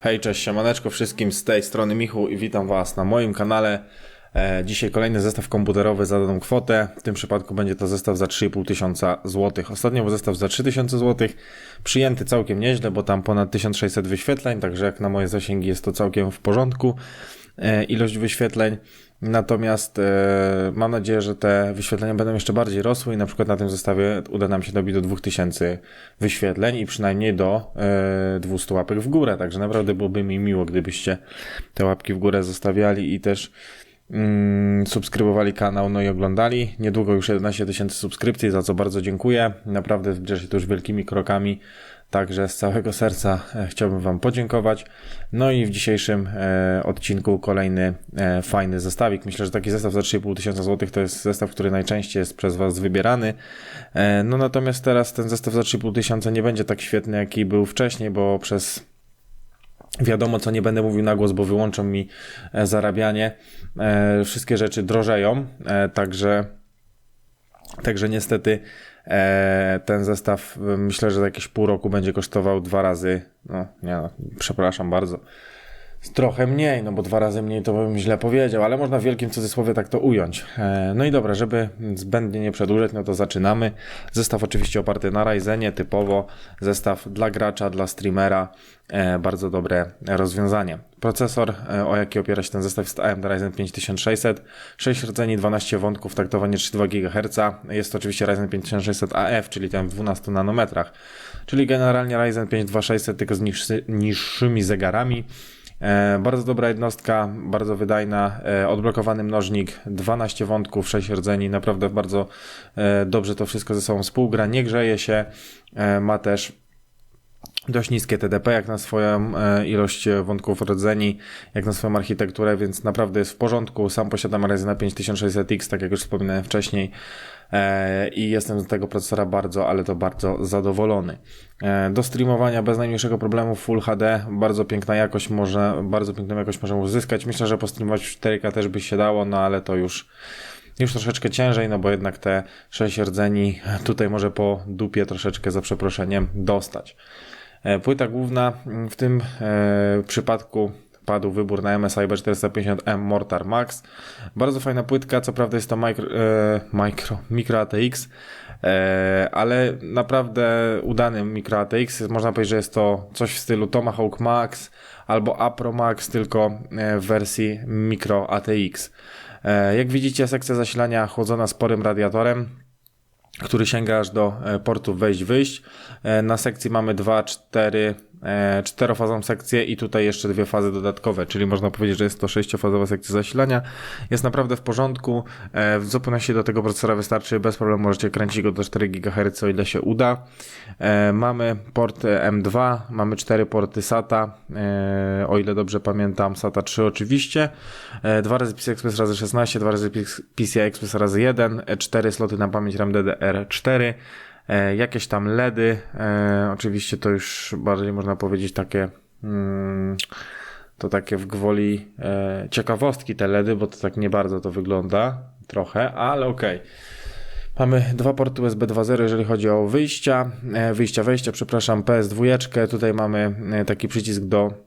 Hej, cześć, siemaneczko wszystkim z tej strony Michał i witam Was na moim kanale. E, dzisiaj kolejny zestaw komputerowy za daną kwotę. W tym przypadku będzie to zestaw za 3,5 tysiąca złotych. Ostatnio był zestaw za 3000 złotych. Przyjęty całkiem nieźle, bo tam ponad 1600 wyświetleń, także jak na moje zasięgi jest to całkiem w porządku. E, ilość wyświetleń. Natomiast e, mam nadzieję, że te wyświetlenia będą jeszcze bardziej rosły i na przykład na tym zestawie uda nam się dobić do 2000 wyświetleń i przynajmniej do e, 200 łapek w górę. Także naprawdę byłoby mi miło, gdybyście te łapki w górę zostawiali i też mm, subskrybowali kanał, no i oglądali. Niedługo już 11 tysięcy subskrypcji, za co bardzo dziękuję. Naprawdę zbliża się to już wielkimi krokami. Także z całego serca e, chciałbym Wam podziękować. No i w dzisiejszym e, odcinku kolejny e, fajny zestawik. Myślę, że taki zestaw za 3,5 tysiąca złotych to jest zestaw, który najczęściej jest przez Was wybierany. No natomiast teraz ten zestaw za 3,5 tysiąca nie będzie tak świetny, jaki był wcześniej, bo przez Wiadomo, co nie będę mówił na głos, bo wyłączą mi zarabianie. Wszystkie rzeczy drożeją, także, także niestety ten zestaw e, myślę, że za jakieś pół roku będzie kosztował dwa razy. No, nie, no, przepraszam bardzo. Trochę mniej, no bo dwa razy mniej to bym źle powiedział, ale można w wielkim cudzysłowie tak to ująć. E, No i dobra, żeby zbędnie nie przedłużać, no to zaczynamy. Zestaw oczywiście oparty na Ryzenie, typowo zestaw dla gracza, dla streamera, e, bardzo dobre rozwiązanie. Procesor, e, o jaki opiera się ten zestaw, jest AMD Ryzen 5600, 6 rdzeni, 12 wątków, taktowanie 3,2 GHz. Jest to oczywiście Ryzen 5600 AF, czyli ten w 12 nanometrach, czyli generalnie Ryzen 5 2600, tylko z niższy, niższymi zegarami. E, bardzo dobra jednostka, bardzo wydajna, e, odblokowany mnożnik, 12 wątków, 6 rdzeni, naprawdę bardzo e, dobrze to wszystko ze sobą współgra, nie grzeje się, ma też dość niskie TDP jak na swoją e, ilość wątków rdzeni, jak na swoją architekturę, więc naprawdę jest w porządku. Sam posiadam Ryzena 5600X, tak jak już wspominałem wcześniej e, i jestem z tego procesora bardzo, ale to bardzo zadowolony. E, do streamowania bez najmniejszego problemu Full HD, bardzo piękna jakość może, bardzo piękną jakość możemy uzyskać. Myślę, że postreamować w 4K też by się dało, no ale to już już troszeczkę ciężej, no bo jednak te 6 rdzeni tutaj może po dupie troszeczkę za przeproszeniem dostać. E, Płyta główna w tym e, przypadku padł wybór na MSI B450M Mortar Max. Bardzo fajna płytka, co prawda jest to micro, e, micro, micro ATX, e, ale naprawdę udany micro ATX. Można powiedzieć, że jest to coś w stylu Tomahawk Max albo Apro Max, tylko e, w wersji micro ATX. E, jak widzicie, sekcja zasilania chłodzona sporym radiatorem który sięga aż do e, portów wejść-wyjść. E, Na sekcji mamy 2, 4, e, czterofazową sekcję i tutaj jeszcze dwie fazy dodatkowe, czyli można powiedzieć, że jest to sześciofazowa sekcja zasilania. Jest naprawdę w porządku. E, W zupełności do tego procesora wystarczy, bez problemu możecie kręcić go do 4 GHz, o ile się uda. E, Mamy port M2, mamy cztery porty SATA, e, o ile dobrze pamiętam, SATA 3 oczywiście. E, Dwa razy PCI Express razy 16, dwa razy PCI Express razy 1, e, cztery sloty na pamięć RAM DDR4 e, jakieś tam LEDy, e, oczywiście to już bardziej można powiedzieć takie mm, to takie w gwoli e, ciekawostki te LEDy, bo to tak nie bardzo to wygląda trochę, ale okej. Mamy dwa porty USB 2.0, jeżeli chodzi o wyjścia, e, wyjścia, wejścia, przepraszam, PS2. Tutaj mamy e, taki przycisk do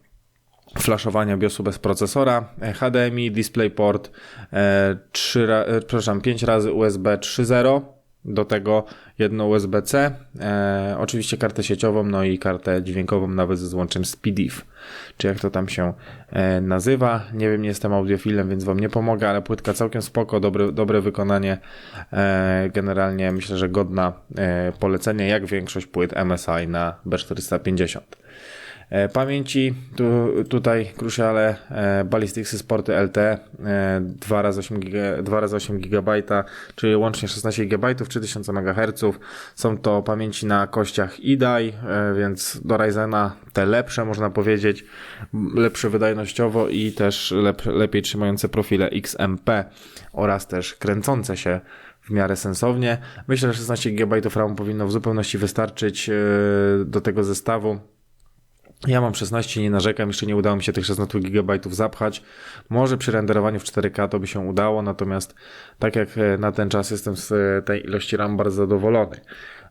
flashowania BIOSu bez procesora, e, HDMI, DisplayPort, e, 3, ra- e, przepraszam, 5 razy USB 3.0, do tego jedno USB-C, e, oczywiście kartę sieciową, no i kartę dźwiękową, nawet ze złączem SPDIF, czy jak to tam się e, nazywa. Nie wiem, nie jestem audiofilem, więc wam nie pomogę, ale płytka całkiem spoko, dobre, dobre wykonanie, e, generalnie myślę, że godna e, polecenia, jak większość płyt MSI na B450. E, Pamięci, tu, tutaj Cruciale e, Ballisticsy Sporty LT e, 2x8 giga, 2x8 GB, czyli łącznie 16 GB, 3000 MHz. Są to pamięci na kościach IDAI, więc do Ryzena te lepsze można powiedzieć, lepsze wydajnościowo i też lep, lepiej trzymające profile XMP oraz też kręcące się w miarę sensownie. Myślę, że 16 GB RAM powinno w zupełności wystarczyć do tego zestawu. Ja mam 16, nie narzekam, jeszcze nie udało mi się tych 16 GB zapchać. Może przy renderowaniu w 4K to by się udało, natomiast tak jak e, na ten czas jestem z e, tej ilości RAM bardzo zadowolony.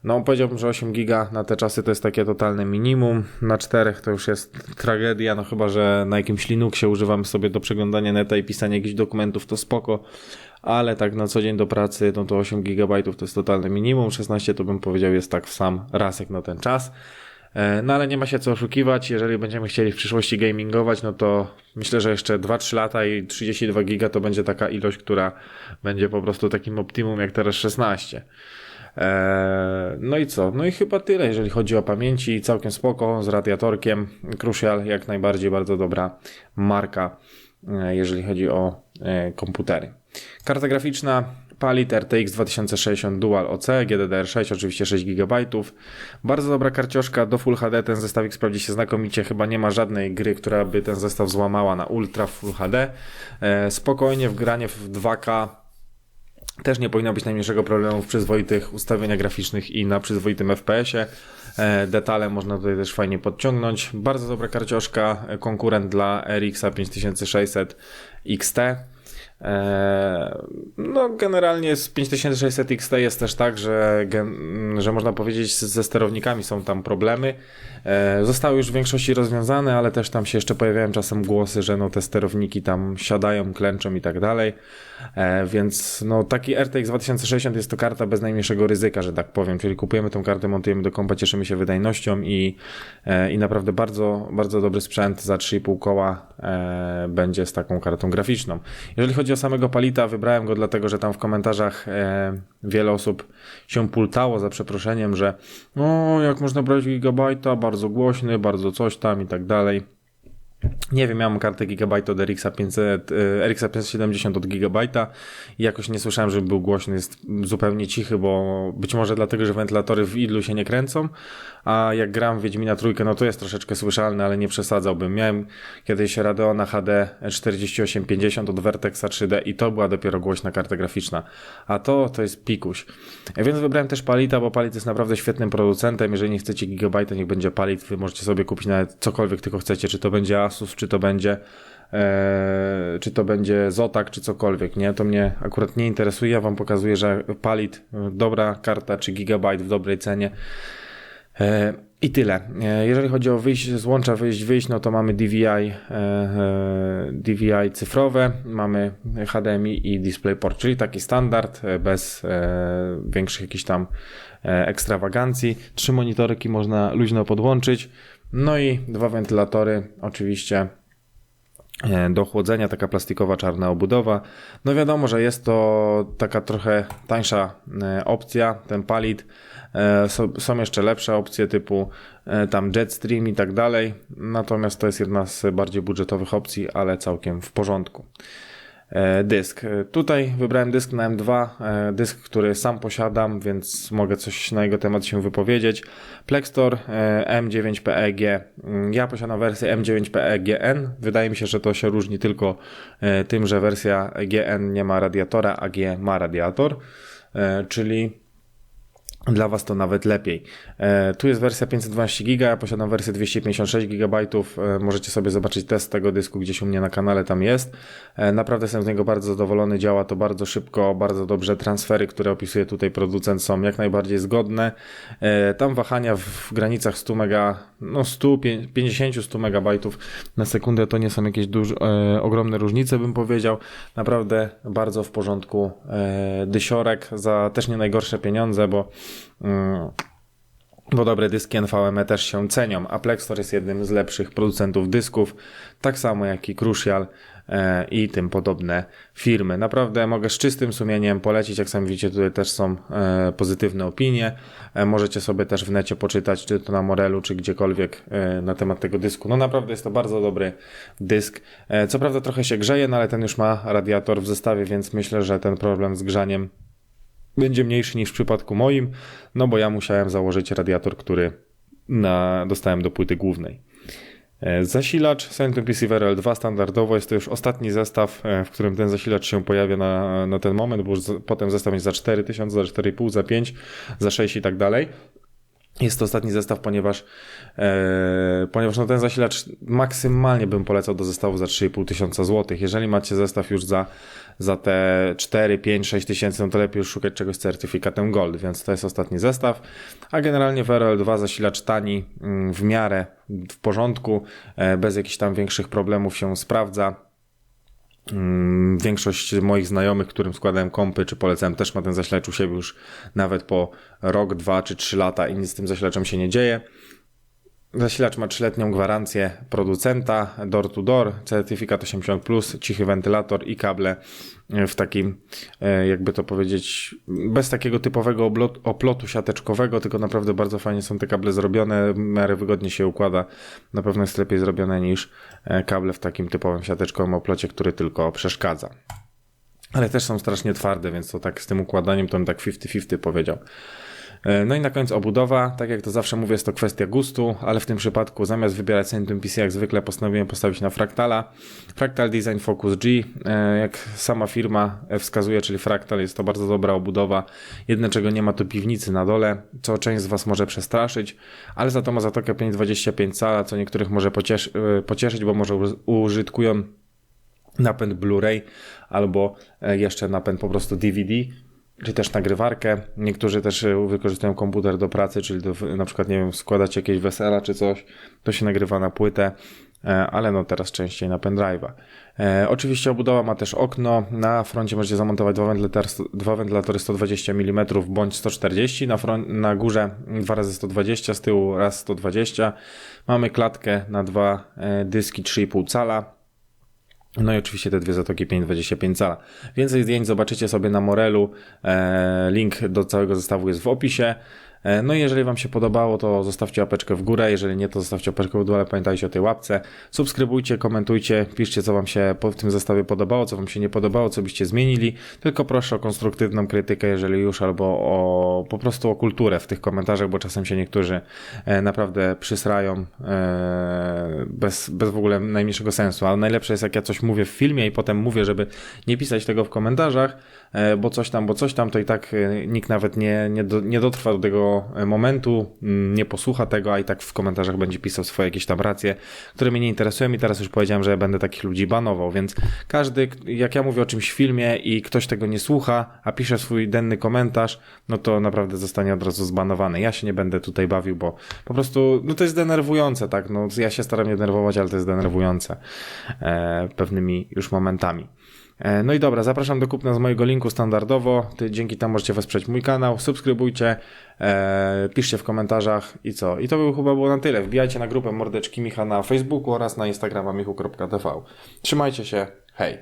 No powiedziałbym, że 8 giga na te czasy to jest takie totalne minimum, na 4 to już jest tragedia, no chyba, że na jakimś Linuxie używam sobie do przeglądania neta i pisania jakichś dokumentów, to spoko, ale tak na co dzień do pracy, no to 8 GB to jest totalne minimum, 16 to bym powiedział jest tak w sam raz jak na ten czas. E, no ale nie ma się co oszukiwać, jeżeli będziemy chcieli w przyszłości gamingować, no to myślę, że jeszcze 2-3 lata i 32 giga to będzie taka ilość, która będzie po prostu takim optimum jak teraz 16. E, no i co? No i chyba tyle, jeżeli chodzi o pamięci. Całkiem spoko, z radiatorkiem. Crucial, jak najbardziej bardzo dobra marka, jeżeli chodzi o komputery. Karta graficzna Palit RTX 2060 Dual OC, GDDR6, oczywiście 6 GB. Bardzo dobra karcioszka do Full HD, ten zestawik sprawdzi się znakomicie, chyba nie ma żadnej gry, która by ten zestaw złamała na Ultra Full HD. E, spokojnie w granie w 2K też nie powinno być najmniejszego problemu w przyzwoitych ustawieniach graficznych i na przyzwoitym FPS-ie. E, detale można tutaj też fajnie podciągnąć. Bardzo dobra karcioszka, e, konkurent dla RX 5600 XT. Eee, no, generalnie z 5600 XT jest też tak, że, że można powiedzieć, ze sterownikami są tam problemy. Eee, zostały już w większości rozwiązane, ale też tam się jeszcze pojawiają czasem głosy, że no, te sterowniki tam siadają, klęczą i tak dalej. Eee, więc no, taki RTX 2060 jest to karta bez najmniejszego ryzyka, że tak powiem. Czyli kupujemy tą kartę, montujemy do kompa, cieszymy się wydajnością i, i naprawdę bardzo, bardzo dobry sprzęt za 3,5 koła będzie z taką kartą graficzną. Jeżeli chodzi chodzi o samego Palita, wybrałem go dlatego, że tam w komentarzach e, wiele osób się pultało za przeproszeniem, że no jak można brać gigabajta, bardzo głośny, bardzo coś tam i tak dalej. Nie wiem, miałem kartę Gigabyte od RX 500, RX 570 od Gigabyte'a i jakoś nie słyszałem, żeby był głośny, jest zupełnie cichy, bo być może dlatego, że wentylatory w idlu się nie kręcą, a jak gram w Wiedźmina trójkę, no to jest troszeczkę słyszalny, ale nie przesadzałbym. Miałem kiedyś Radeona HD 4850 od Vertexa 3D i to była dopiero głośna karta graficzna, a to to jest pikuś. Więc wybrałem też Palita, bo Palit jest naprawdę świetnym producentem. Jeżeli nie chcecie Gigabyte, niech będzie Palit, wy możecie sobie kupić nawet cokolwiek tylko chcecie, czy to będzie Asus, czy to będzie e, czy to będzie Zotak, czy cokolwiek, nie? To mnie akurat nie interesuje. Ja wam pokazuję, że Palit, dobra karta, czy Gigabyte w dobrej cenie. E, I tyle. E, jeżeli chodzi o wyjść z łącza, wyjść, wyjść, no to mamy DVI, DVI cyfrowe, mamy HDMI i DisplayPort, czyli taki standard, bez większych jakichś tam ekstrawagancji. Trzy monitoryki można luźno podłączyć. No i dwa wentylatory, oczywiście e, do chłodzenia, taka plastikowa czarna obudowa. No wiadomo, że jest to taka trochę tańsza e, opcja, ten palit. E, są jeszcze lepsze opcje typu tam Jetstream i tak dalej. Natomiast to jest jedna z bardziej budżetowych opcji, ale całkiem w porządku. E, dysk. E, tutaj wybrałem dysk na M2, e, dysk, który sam posiadam, więc mogę coś na jego temat się wypowiedzieć. Plextor M9PEG. Mm, ja posiadam wersję M9PEGN. Wydaje mi się, że to się różni tylko tym, że wersja GN nie ma radiatora, a G ma radiator, czyli dla Was to nawet lepiej. E, tu jest wersja 512 GB, ja posiadam wersję 256 GB. E, możecie sobie zobaczyć test tego dysku gdzieś u mnie na kanale, tam jest. E, naprawdę jestem z niego bardzo zadowolony, działa to bardzo szybko, bardzo dobrze. Transfery, które opisuje tutaj producent są jak najbardziej zgodne. Tam wahania w granicach 100 mega, no 150-100 MB na sekundę to nie są jakieś duże, ogromne różnice, bym powiedział. Naprawdę bardzo w porządku dysiorek za też nie najgorsze pieniądze, bo. Bo dobre dyski NVMe też się cenią, a Plextor jest jednym z lepszych producentów dysków, tak samo jak i Crucial e, i tym podobne firmy. Naprawdę mogę z czystym sumieniem polecić, jak sami widzicie, tutaj też są e, pozytywne opinie. E, możecie sobie też w necie poczytać, czy to na Morelu, czy gdziekolwiek na temat tego dysku. No naprawdę jest to bardzo dobry dysk. Co prawda trochę się grzeje, no ale ten już ma radiator w zestawie, więc myślę, że ten problem z grzaniem będzie mniejszy niż w przypadku moim, no bo ja musiałem założyć radiator, który na, dostałem do płyty głównej. E, zasilacz Centrum PC VRL 2 standardowo jest to już ostatni zestaw, e, w którym ten zasilacz się pojawia na, na ten moment, bo już potem zestaw jest za 4000, za 4,5, za 5, za 6 i tak dalej. Jest to ostatni zestaw, ponieważ, e, ponieważ no ten zasilacz maksymalnie bym polecał do zestawu za 3,5 tysiąca złotych. Jeżeli macie zestaw już za, za te 4, 5, 6 tysięcy, no to lepiej już szukać czegoś z certyfikatem Gold, więc to jest ostatni zestaw. A generalnie w RL2 zasilacz tani, mm, w miarę w porządku, e, bez jakichś tam większych problemów się sprawdza. Mm, Większość moich znajomych, którym składałem kompy czy polecałem, też ma ten zasilacz u siebie już nawet po rok, dwa czy trzy lata i nic z tym zasilaczem się nie dzieje. Zasilacz ma trzyletnią gwarancję producenta, door to door, certyfikat 80+, cichy wentylator i kable w takim, e, jakby to powiedzieć, bez takiego typowego oplotu siateczkowego, tylko naprawdę bardzo fajnie są te kable zrobione, w miarę wygodnie się układa. Na pewno jest lepiej zrobione niż e, kable w takim typowym siateczkowym oplocie, który tylko przeszkadza. Ale też są strasznie twarde, więc to tak z tym układaniem to bym tak 50-50 powiedział. E, No i na końcu obudowa. Tak jak to zawsze mówię, jest to kwestia gustu, ale w tym przypadku zamiast wybierać Centrum PC jak zwykle postanowiłem postawić na Fractala. Fractal Design Focus G, e, jak sama firma wskazuje, czyli Fractal, jest to bardzo dobra obudowa. Jedne czego nie ma to piwnicy na dole, co część z Was może przestraszyć, ale za to ma zatokę 5,25 cala, co niektórych może pocieszy, e, pocieszyć, bo może użytkują napęd Blu-ray albo jeszcze napęd po prostu DVD, czy też nagrywarkę. Niektórzy też e, wykorzystują komputer do pracy, czyli do, na przykład, nie wiem, składać jakieś wesela czy coś, to się nagrywa na płytę, e, ale no teraz częściej na pendrive'a. E, oczywiście obudowa ma też okno, na froncie możecie zamontować dwa, wentylator, dwa wentylatory 120 mm bądź 140, na, front, na górze dwa razy 120, z tyłu raz 120. Mamy klatkę na dwa dyski 3,5 cala, no i oczywiście te dwie zatoki 5,25 cala. Więcej zdjęć zobaczycie sobie na Morelu. E, link do całego zestawu jest w opisie. E, no i jeżeli Wam się podobało, to zostawcie łapeczkę w górę. Jeżeli nie, to zostawcie łapeczkę w dół, ale pamiętajcie o tej łapce. Subskrybujcie, komentujcie, piszcie, co Wam się w tym zestawie podobało, co Wam się nie podobało, co byście zmienili. Tylko proszę o konstruktywną krytykę, jeżeli już, albo o po prostu o kulturę w tych komentarzach, bo czasem się niektórzy e, naprawdę przysrają e, bez, bez w ogóle najmniejszego sensu. Ale najlepsze jest, jak ja coś mówię w filmie i potem mówię, żeby nie pisać tego w komentarzach, bo coś tam, bo coś tam, to i tak nikt nawet nie, nie, do, nie dotrwa do tego e, momentu, mm, nie posłucha tego, a i tak w komentarzach będzie pisał swoje jakieś tam racje, które mnie nie interesują i teraz już powiedziałem, że będę takich ludzi banował, więc każdy, jak ja mówię o czymś w filmie i ktoś tego nie słucha, a pisze swój denny komentarz, no to naprawdę zostanie od razu zbanowany. Ja się nie będę tutaj bawił, bo po prostu, no to jest denerwujące, tak, no ja się staram nie denerwować, ale to jest denerwujące e, pewnymi już momentami. E, No i dobra, zapraszam do kupna z mojego linku standardowo. Dzięki temu możecie wesprzeć mój kanał, subskrybujcie, e, piszcie w komentarzach i co. I to by chyba było na tyle. Wbijajcie na grupę Mordeczki Micha na Facebooku oraz na Instagrama michu.tv. Trzymajcie się, hej!